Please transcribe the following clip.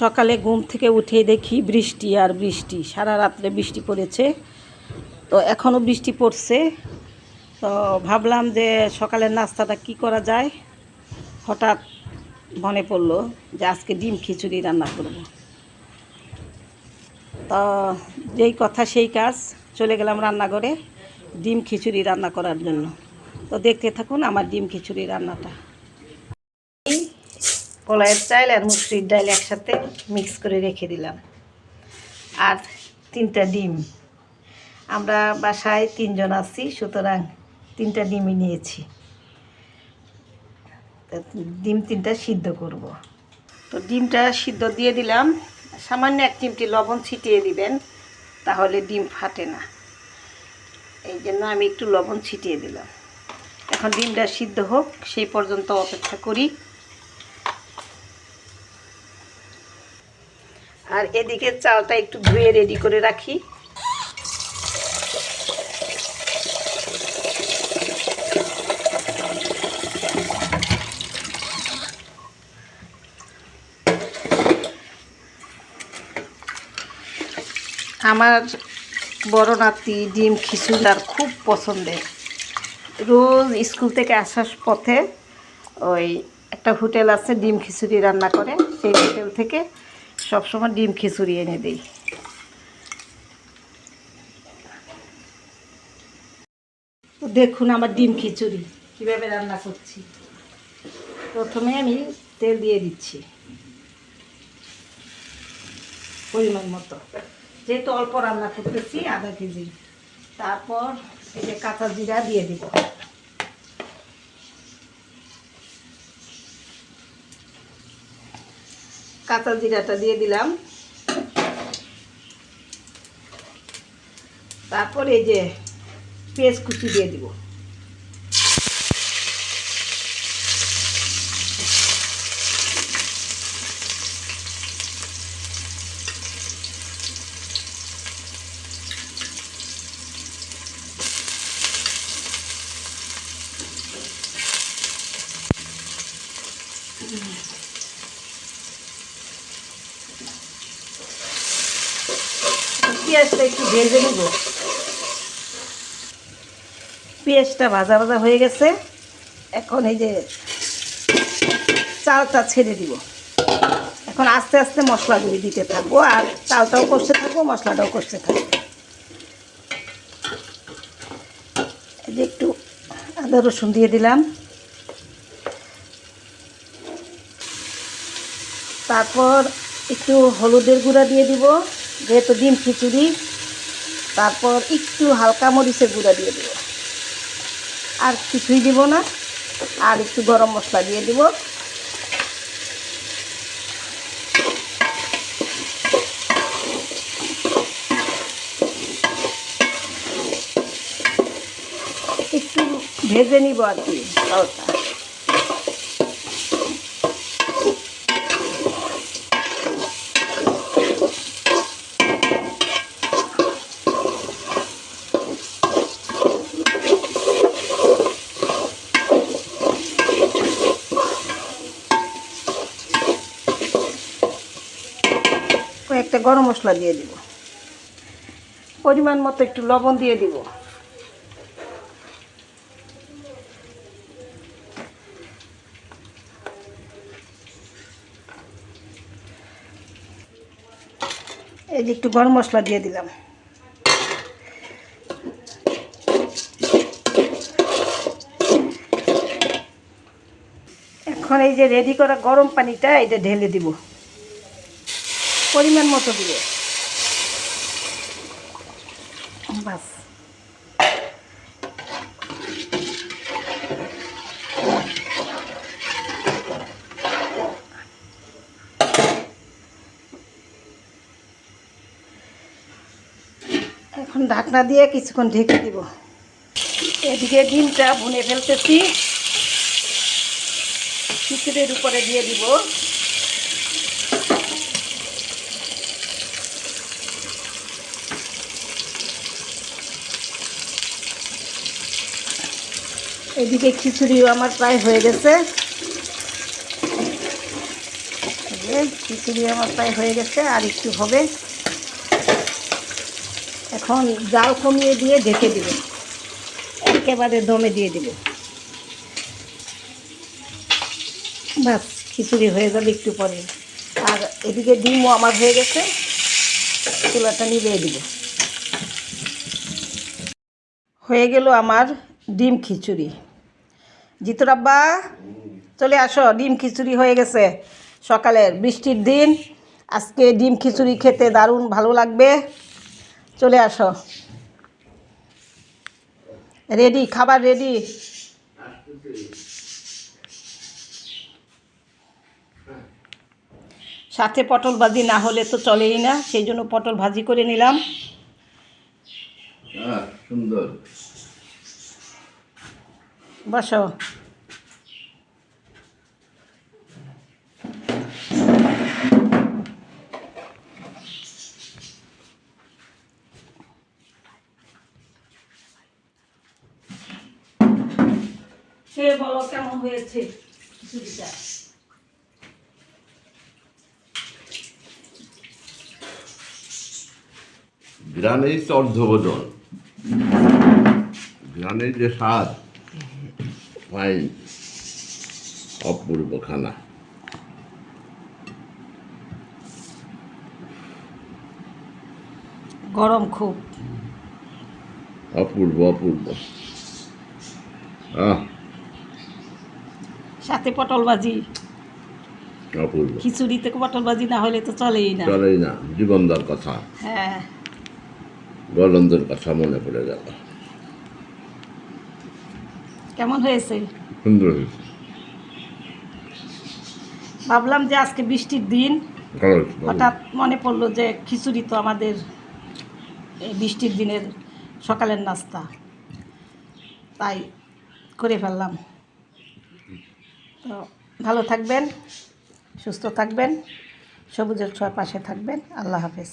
সকালে ঘুম থেকে উঠে দেখি বৃষ্টি আর বৃষ্টি, সারা রাত্রে বৃষ্টি পড়েছে। তো এখনও বৃষ্টি পড়ছে। তো ভাবলাম যে সকালের নাস্তাটা কি করা যায়? হঠাৎ মনে পড়ল যে আজকে ডিম খিচুড়ি রান্না করব। তো যেই কথা সেই কাজ, চলে গেলাম রান্নাঘরে ডিম খিচুড়ি রান্না করার জন্য। তো দেখতে থাকুন আমার ডিম খিচুড়ি রান্নাটা। কলাইয়ের চাল আর মুসুরির ডাল একসাথে মিক্স করে রেখে দিলাম। আর তিনটা ডিম। আমরা বাসায় তিনজন আছি, সুতরাং তিনটা ডিমই নিয়েছি। ডিম তিনটা সিদ্ধ করব। তো ডিমটা সিদ্ধ দিয়ে দিলাম। সামান্য এক চিমটি লবণ ছিটিয়ে দিবেন, তাহলে ডিম ফাটে না। এই জন্য আমি একটু লবণ ছিটিয়ে দিলাম। এখন ডিমটা সিদ্ধ হোক, সেই পর্যন্ত অপেক্ষা করি। আর এদিকে চালটা একটু ধুয়ে রেডি করে রাখি। আমার বড় নাতি ডিম খিচুড়ি খুব পছন্দের। রোজ স্কুল থেকে আসার পথে ওই একটা হোটেল আছে, ডিম খিচুড়ি রান্না করে। সেই হোটেল থেকে সবসময় ডিম খিচুড়ি এনে দিই। তো দেখুন আমার ডিম খিচুড়ি, কীভাবে রান্না করছি। প্রথমে আমি তেল দিয়ে দিচ্ছি। পরিমাণ মতো। যেহেতু অল্প রান্না করতেছি, আধা কেজি। তারপর এই যে কাঁচা জিরা দিয়ে দিব। কাঁচা জিরাটা দিয়ে দিলাম। তারপর এই যে পেঁয়াজ কুচি দিয়ে দিব। পেঁয়াজটা একটু ভেজে নেব। পেঁয়াজটা ভাজা ভাজা হয়ে গেছে। এখন এই যে চালটা ছেড়ে দিব। এখন আস্তে আস্তে মশলাগুলি দিতে থাকব আর চালটাও কষতে থাকব, মশলাটাও কষতে থাকব। এই যে একটু আদা রসুন দিয়ে দিলাম। তারপর একটু হলুদের গুঁড়া দিয়ে দিব, যেহেতু ডিম খিচুড়ি। তারপর একটু হালকা মরিচের গুঁড়া দিয়ে দিব। আর কিছুই দিব না, আর একটু গরম মশলা দিয়ে দিব। একটু ভেজে নিব আর কি চালটা কয়েকটা গরম মশলা দিয়ে দিব। পরিমাণ মতো একটু লবণ দিয়ে দিব। এই যে একটু গরম মশলা দিয়ে দিলাম। এখন এই যে রেডি করা গরম পানিটা এটা ঢেলে দিব। পরিমাণ মতো দিয়ে বাস। এখন ঢাকনা দিয়ে কিছুক্ষণ ঢেকে দিব। এদিকে ডিমটা ভুনে ফেলতেছি। খিচুড়ির উপরে দিয়ে দিব। এদিকে খিচুড়িও আমার প্রায় হয়ে গেছে। খিচুড়ি আমার প্রায় হয়ে গেছে, আর একটু হবে। এখন জাল কমিয়ে দিয়ে ঢেকে দিব। একেবারে দমে দিয়ে দিব। বাস, খিচুড়ি হয়ে যাবে একটু পরে। আর এদিকে ডিমও আমার হয়ে গেছে। চুলাটা নিভিয়ে দিব। হয়ে গেল আমার ডিম খিচুড়ি। জিতুর আব্বা, চলে আসো, ডিম খিচুড়ি হয়ে গেছে। সকালের বৃষ্টির দিন, আজকে ডিম খিচুড়ি খেতে দারুণ ভালো লাগবে। চলে আসো। রেডি, খাবার রেডি। সাথে পটল ভাজি না হলে তো চলেই না, সেই জন্য পটল ভাজি করে নিলাম। সুন্দর। বসো। সে বলো কেমন হয়েছে? খিচুড়িটা গ্রামের যে স্বাদ। ফাইন অপূর্ব খানা। গরম খুব। অপূর্ব অপূর্ব। আহ সাথে পটল ভাজি। অপূর্ব। খিচুড়িতে পটল ভাজি না হলে তো চলেই না। চলেই না জীবনদার কথা। হ্যাঁ। গলন্দের কথা মনে পড়ে গেল। কেমন হয়েছে? সুন্দর হয়েছে। ভাবলাম যে আজকে বৃষ্টির দিন। হঠাৎ মনে পড়ল যে খিচুড়ি তো আমাদের এই বৃষ্টির দিনের সকালের নাস্তা। তাই করে ফেললাম। তো ভালো থাকবেন সুস্থ থাকবেন সবুজের ছোঁয়ার পাশে থাকবেন। আল্লাহ হাফেজ।